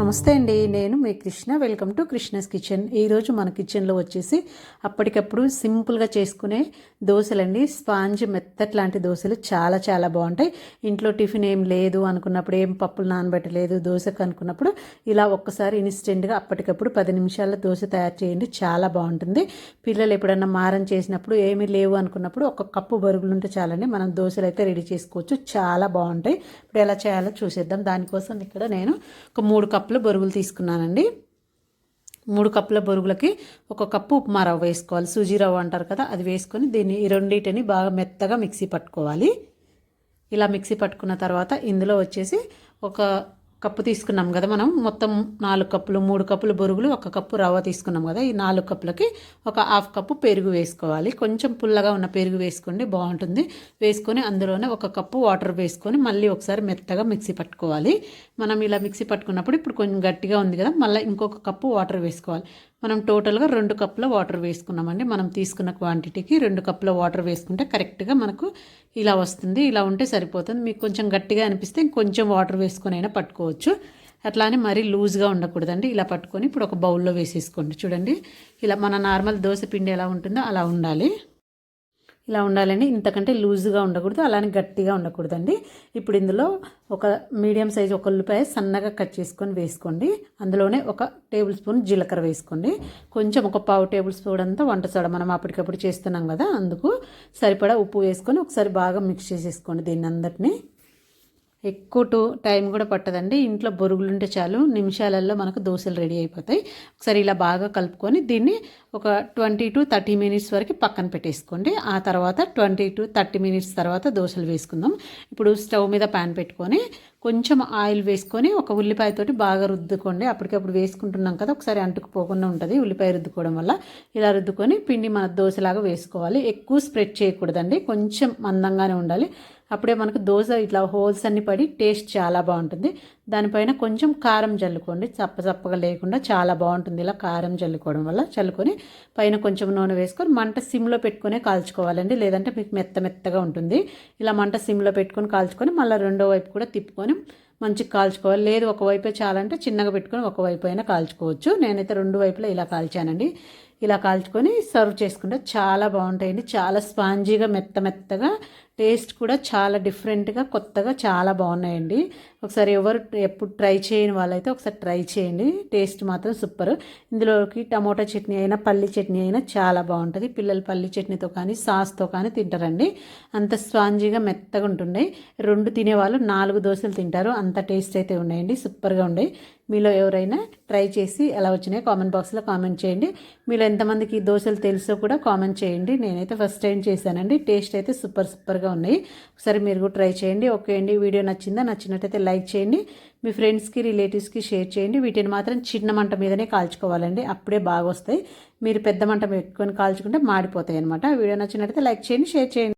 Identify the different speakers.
Speaker 1: నమస్తే అండి. నేను మీ Krishna. Welcome to Krishna's kitchen. ఈరోజు మన కిచెన్లో వచ్చేసి అప్పటికప్పుడు సింపుల్గా చేసుకునే దోశలండి. స్పాంజ్ మెత్తట్ లాంటి దోశలు చాలా చాలా బాగుంటాయి. ఇంట్లో టిఫిన్ ఏం లేదు అనుకున్నప్పుడు ఏం పప్పులు నానబెట్టలేదు దోశకు అనుకున్నప్పుడు ఇలా ఒక్కసారి ఇన్స్టెంట్గా అప్పటికప్పుడు పది నిమిషాల్లో దోశ తయారు చేయండి. చాలా బాగుంటుంది. పిల్లలు ఎప్పుడన్నా మారం చేసినప్పుడు ఏమీ లేవు అనుకున్నప్పుడు ఒక కప్పు బరుగులు ఉంటే చాలండి. మనం దోశలు అయితే రెడీ చేసుకోవచ్చు. చాలా బాగుంటాయి. ఇప్పుడు ఎలా చేయాలో చూసేద్దాం. దానికోసం ఇక్కడ నేను ఒక మూడు కప్పుల బొరుగులు తీసుకున్నానండి. మూడు కప్పుల బొరుగులకి ఒక కప్పు ఉప్మా రవ్వ వేసుకోవాలి. సూజీ రవ్వ అంటారు కదా అది వేసుకొని దీన్ని ఈ రెండింటిని బాగా మెత్తగా మిక్సీ పట్టుకోవాలి. ఇలా మిక్సీ పట్టుకున్న తర్వాత ఇందులో వచ్చేసి ఒక కప్పు తీసుకున్నాం కదా మనం. మొత్తం నాలుగు కప్పులు మూడు కప్పులు బొరుగులు ఒక కప్పు రవ్వ తీసుకున్నాం కదా. ఈ నాలుగు కప్పులకి ఒక హాఫ్ కప్పు పెరుగు వేసుకోవాలి. కొంచెం పుల్లగా ఉన్న పెరుగు వేసుకోండి బాగుంటుంది. వేసుకొని అందులోనే ఒక కప్పు వాటర్ వేసుకొని మళ్ళీ ఒకసారి మెత్తగా మిక్సీ పట్టుకోవాలి. మనం ఇలా మిక్సీ పట్టుకున్నప్పుడు ఇప్పుడు కొంచెం గట్టిగా ఉంది కదా మళ్ళీ ఇంకొక కప్పు వాటర్ వేసుకోవాలి. మనం టోటల్గా రెండు కప్పుల వాటర్ వేసుకున్నామండి. మనం తీసుకున్న క్వాంటిటీకి రెండు కప్పుల వాటర్ వేసుకుంటే కరెక్ట్గా మనకు ఇలా వస్తుంది. ఇలా ఉంటే సరిపోతుంది. మీకు కొంచెం గట్టిగా అనిపిస్తే ఇంకొంచెం వాటర్ వేసుకొని అయినా పట్టుకోవచ్చు. అట్లానే మరీ లూజ్గా ఉండకూడదండి. ఇలా పట్టుకొని ఇప్పుడు ఒక బౌల్లో వేసేసుకోండి. చూడండి. ఇలా మన నార్మల్ దోశ పిండి ఎలా ఉంటుందో అలా ఉండాలి. ఇలా ఉండాలండి. ఇంతకంటే లూజ్గా ఉండకూడదు అలానే గట్టిగా ఉండకూడదండి. ఇప్పుడు ఇందులో ఒక మీడియం సైజ్ ఒక ఉల్లిపాయ సన్నగా కట్ చేసుకొని వేసుకోండి. అందులోనే ఒక టేబుల్ స్పూన్ జీలకర్ర వేసుకోండి. కొంచెం ఒక పావు టేబుల్ స్పూన్ అంతా వంట సోడ మనం అప్పటికప్పుడు చేస్తున్నాం కదా అందుకు సరిపడా ఉప్పు వేసుకొని ఒకసారి బాగా మిక్స్ చేసేసుకోండి దీన్ని అందరినీ ఎక్కువ టూ టైం కూడా పట్టదండి. ఇంట్లో బొరుగులు ఉంటే చాలు నిమిషాలలో మనకు దోశలు రెడీ అయిపోతాయి. ఒకసారి ఇలా బాగా కలుపుకొని దీన్ని ఒక ట్వంటీ టు థర్టీ మినిట్స్ వరకు పక్కన పెట్టేసుకోండి. ఆ తర్వాత ట్వంటీ టు థర్టీ మినిట్స్ తర్వాత దోశలు వేసుకుందాం. ఇప్పుడు స్టవ్ మీద ప్యాన్ పెట్టుకొని కొంచెం ఆయిల్ వేసుకొని ఒక ఉల్లిపాయతోటి బాగా రుద్దుకోండి. అప్పటికప్పుడు వేసుకుంటున్నాం కదా ఒకసారి అంటుకుపోకుండా ఉంటుంది. ఉల్లిపాయ రుద్దుకోవడం వల్ల ఇలా రుద్దుకొని పిండి మన దోశలాగా వేసుకోవాలి. ఎక్కువ స్ప్రెడ్ చేయకూడదండి. కొంచెం మందంగానే ఉండాలి. అప్పుడే మనకు దోశ ఇట్లా హోల్స్ అన్ని పడి టేస్ట్ చాలా బాగుంటుంది. దానిపైన కొంచెం కారం చల్లుకోండి. చప్ప చప్పగా లేకుండా చాలా బాగుంటుంది ఇలా కారం చల్లుకోవడం వల్ల. చల్లుకొని పైన కొంచెం నూనె వేసుకొని మంట సిమ్లో పెట్టుకునే కాల్చుకోవాలండి. లేదంటే మీకు మెత్త మెత్తగా ఉంటుంది. ఇలా మంట సిమ్లో పెట్టుకొని కాల్చుకొని మళ్ళీ రెండో వైపు కూడా తిప్పుకొని మంచిగా కాల్చుకోవాలి. లేదు ఒకవైపే చాలంటే చిన్నగా పెట్టుకొని ఒకవైపు అయినా కాల్చుకోవచ్చు. నేనైతే రెండు వైపులా ఇలా కాల్చానండి. ఇలా కాల్చుకొని సర్వ్ చేసుకుంటే చాలా బాగుంటాయండి. చాలా స్పాంజీగా మెత్త మెత్తగా టేస్ట్ కూడా చాలా డిఫరెంట్గా కొత్తగా చాలా బాగున్నాయండి. ఒకసారి ఎవరు ఎప్పుడు ట్రై చేయని వాళ్ళైతే ఒకసారి ట్రై చేయండి. టేస్ట్ మాత్రం సూపర్. ఇందులోకి టమోటా చట్నీ అయినా పల్లి చట్నీ అయినా చాలా బాగుంటుంది. పిల్లలు పల్లి చట్నీతో కానీ సాస్తో కానీ తింటారండి. అంత స్పాంజీగా మెత్తగా ఉంటుండే. రెండు తినేవాళ్ళు నాలుగు దోశలు తింటారు. అంత టేస్ట్ అయితే ఉన్నాయండి. సూపర్గా ఉన్నాయి మీలో ఎవరైనా ట్రై చేసి ఎలా వచ్చినాయో కామెంట్ బాక్స్లో కామెంట్ చేయండి. మీలో ఎంతమందికి దోశలు తెలుసో కూడా కామెంట్ చేయండి. నేనైతే ఫస్ట్ టైం చేశానండి. టేస్ట్ అయితే సూపర్ సూపర్గా ఉన్నాయి. ఒకసారి మీరు కూడా ట్రై చేయండి. ఓకే అండి. వీడియో నచ్చిందా? నచ్చినట్టయితే లైక్ చేయండి. మీ ఫ్రెండ్స్కి రిలేటివ్స్కి షేర్ చేయండి. వీటిని మాత్రం చిన్న మంట మీదనే కాల్చుకోవాలండి. అప్పుడే బాగా వస్తాయి మీరు పెద్ద మంట ఎక్కువ కాల్చుకుంటే మాడిపోతాయి అనమాట వీడియో నచ్చినట్టయితే లైక్ చేయండి షేర్ చేయండి.